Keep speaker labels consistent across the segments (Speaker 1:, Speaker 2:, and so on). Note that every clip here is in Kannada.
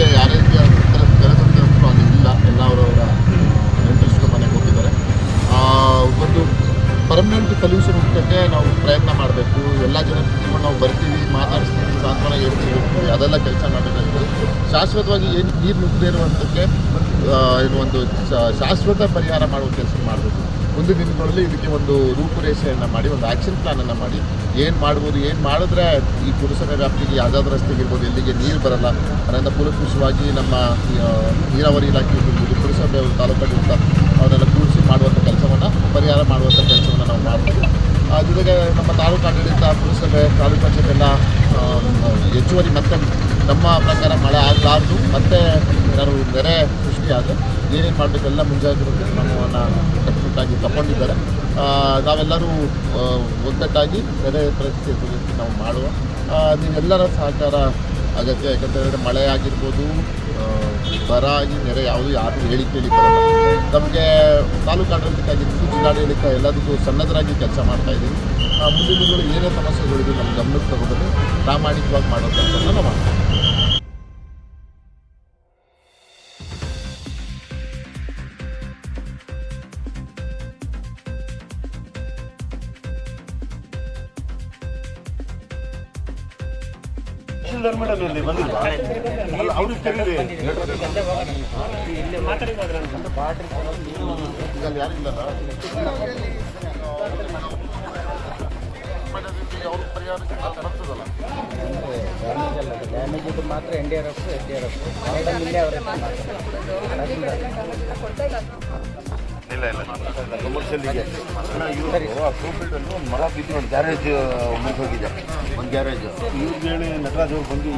Speaker 1: ಸದ್ಯಕ್ಕೆ ಯಾರೇ ರೀತಿಯ ಕೆಲಸ ಅಲ್ಲಿ ಇಲ್ಲ ಎಲ್ಲ ಅವರವರ ಇಂಟ್ರೆಸ್ಟ್ ಮನೆಗೆ ಹೋಗಿದ್ದಾರೆ ಒಂದು ಪರ್ಮನೆಂಟ್ ಸೊಲ್ಯೂಷನ್ ಹುಡುಕಕ್ಕೆ ನಾವು ಪ್ರಯತ್ನ ಮಾಡಬೇಕು. ಎಲ್ಲ ಜನ ನಾವು ಬರ್ತೀವಿ, ಮಾತಾಡಿಸ್ತೀವಿ, ಸಾಂತ್ವನ ಹೇಳ್ತೀವಿ ಅದೆಲ್ಲ ಕೆಲಸ ಮಾಡಬೇಕಾಗುತ್ತೆ ಶಾಶ್ವತವಾಗಿ ಏನು ನೀರು ನುಗ್ಗದೇ ಇರುವಂಥಕ್ಕೆ ಒಂದು ಶಾಶ್ವತ ಪರಿಹಾರ ಮಾಡುವ ಕೆಲಸ ಮಾಡಬೇಕು. ಮುಂದಿನ ದಿನಗಳಲ್ಲಿ ಇದಕ್ಕೆ ಒಂದು ರೂಪುರೇಷೆಯನ್ನು ಮಾಡಿ, ಒಂದು ಆ್ಯಕ್ಷನ್ ಪ್ಲಾನನ್ನು ಮಾಡಿ. ಏನು ಮಾಡ್ಬೋದು, ಏನು ಮಾಡಿದ್ರೆ ಈ ಪುರಸಭೆ ವ್ಯಾಪ್ತಿಗೆ ಯಾವುದಾದ್ರೂ ರಸ್ತೆಗೆ ಇರ್ಬೋದು, ಎಲ್ಲಿಗೆ ನೀರು ಬರಲ್ಲ, ಅದರಿಂದ ಕೂಲಂಕುಷವಾಗಿ ನಮ್ಮ ನೀರಾವರಿ ಇಲಾಖೆ ಇರ್ಬೋದು, ಪುರಸಭೆ ತಾಲೂಕಾಡಳಿತ ಅವನ್ನೆಲ್ಲ ಕೂಡಿಸಿ ಮಾಡುವಂಥ ಕೆಲಸವನ್ನು, ಪರಿಹಾರ ಮಾಡುವಂಥ ಕೆಲಸವನ್ನು ನಾವು ಮಾಡ್ತೀವಿ. ಜೊತೆಗೆ ನಮ್ಮ ತಾಲೂಕು ಆಡಳಿತ, ಪುರಸಭೆ, ತಾಲೂಕು ಪಂಚಾಯತ್ ಹೆಚ್ಚುವರಿ ಮತ್ತೆ ನಮ್ಮ ಪ್ರಕಾರ ಮಳೆ ಆಗಲಾರ್ದು, ಮತ್ತೆ ಏನಾದ್ರು ನೆರೆ ಸೃಷ್ಟಿಯಾದರೆ ಏನೇನು ಮಾಡಬೇಕೆಲ್ಲ ಮುಂಜಾಗ್ರತೆ ನಮ್ಮನ್ನು ತಗೊಂಡಿದ್ದಾರೆ ನಾವೆಲ್ಲರೂ ಒಗ್ಗಟ್ಟಾಗಿ ನೆರೆ ಪರಿಸ್ಥಿತಿ ನಾವು ಮಾಡುವ. ನೀವೆಲ್ಲರ ಸಹಕಾರ ಅಗತ್ಯ ಯಾಕಂತೇಳಿದ್ರೆ ಮಳೆ ಆಗಿರ್ಬೋದು ಬರ ಆಗಿ ನೆರೆ ಯಾವುದು ಯಾರು ಹೇಳಿ ಕೇಳಿ ನಮಗೆ ತಾಲೂಕು ಆಡಳಿತಕ್ಕಾಗಿರ್ಬೋದು ಜಿಲ್ಲಾಡಳಿತ ಎಲ್ಲದಕ್ಕೂ ಸಣ್ಣದರಾಗಿ ಕೆಲಸ ಮಾಡ್ತಾ ಇದ್ದೀವಿ. ಮುಂದಿನ ದಿನಗಳು ಏನೇ ಸಮಸ್ಯೆಗಳಿದೆ ನಮ್ಮ ಗಮನಕ್ಕೆ ತಗೊಂಡು ಪ್ರಾಮಾಣಿಕವಾಗಿ ಮಾಡೋ ಕೆಲಸ ನಾವು ಮಾಡ್ತೀವಿ.
Speaker 2: ತಹಶೀಲ್ದಾರ್ ಮೇಡಮ್ ಇಲ್ಲಿ ಬಂದಿಲ್ಲ ಅವ್ರಿಗೆ
Speaker 1: ತೆರೀರಿ
Speaker 3: ಡ್ಯಾಮೇಜ್ ಇದು ಮಾತ್ರ N D R F, S D R F. Madam ಇಲ್ಲೇ ಅವರೇ
Speaker 2: ಇಲ್ಲ ಇಲ್ಲ. ಕಮರ್ಷಿಯಲ್ಗೆ ಒಂದು ಮರ ಬಿದ್ದು ಒಂದು ಗ್ಯಾರೇಜ್ ಮುಗಿದೋಗಿದೆ. ಒಂದು ಗ್ಯಾರೇಜ್ ಇವ್ರಿಗೆ ಹೇಳಿ ನಟರಾಜ್ ಅವ್ರು ಬಂದು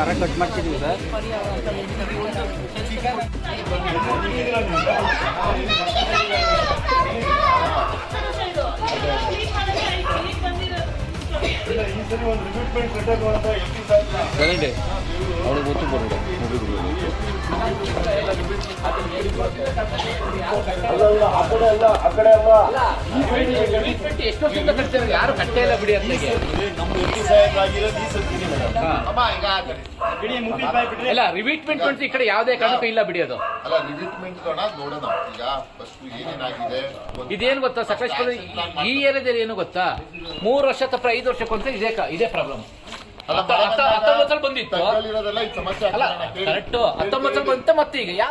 Speaker 3: ಮರ ಕಟ್ ಮಾಡ್ತಿದ್ವಿ ಸರ್. ಅವ್ರಿಗೆ ಗೊತ್ತು ಬರೋದು.
Speaker 2: ಅಲ್ಲ ಅಲ್ಲ ಆ ಕಡೆ ಅಲ್ಲ. ಆ ಕಡೆ ಅಲ್ಲ
Speaker 4: ಎಷ್ಟು ವರ್ಷದಿಂದ ಕಟ್ತಾರೆ? ಯಾರು ಕಟ್ಟೇ ಇಲ್ಲ ಬಿಡಿ
Speaker 2: ನಮ್ಮ ಎಂ ಈ ಸತ್ತೀನಿ ಮೇಡಮ್.
Speaker 4: ಇಲ್ಲ ರಿವೀಟ್ಮೆಂಟ್ ಅಂತ ಈ ಕಡೆ ಯಾವುದೇ ಕಾರಣಕ್ಕೂ ಇಲ್ಲ ಬಿಡಿ ಅದು.
Speaker 1: ಅಲ್ಲ ರಿಕ್ರೂಟ್ಮೆಂಟ್ ನೋಡೋಣ. ಈಗ ಫಸ್ಟ್ ಏನೇನಾಗಿದೆ?
Speaker 4: ಇದೇನು ಗೊತ್ತಾ ಸಕಲೇಶ್ಪುರ ಈ ಏರಿಯಾದಲ್ಲಿ ಏನು ಗೊತ್ತಾ? ಮೂರು ವರ್ಷ ತಪ್ಪ ಐದು ವರ್ಷಕ್ಕೊಂತ ಇದೇ ಇದೇ ಪ್ರಾಬ್ಲಮ್
Speaker 1: ಅಲ್ಲ,
Speaker 4: ಹತ್ತೊಂಬತ್ತಲ್ಲಿ ಬಂದಿತ್ತು.
Speaker 1: ತಗ್ಗಲ್ಲಿರೋದೆಲ್ಲ ಈ ಸಮಸ್ಯೆ
Speaker 4: ಅಲ್ಲ
Speaker 1: ಆಗ್ತದೆ.
Speaker 4: ಕರೆಕ್ಟ್ ಹತ್ತೊಂಬತ್ತಲ್ಲಿ ಬಂತ ಮತ್ತೆ ಈಗ.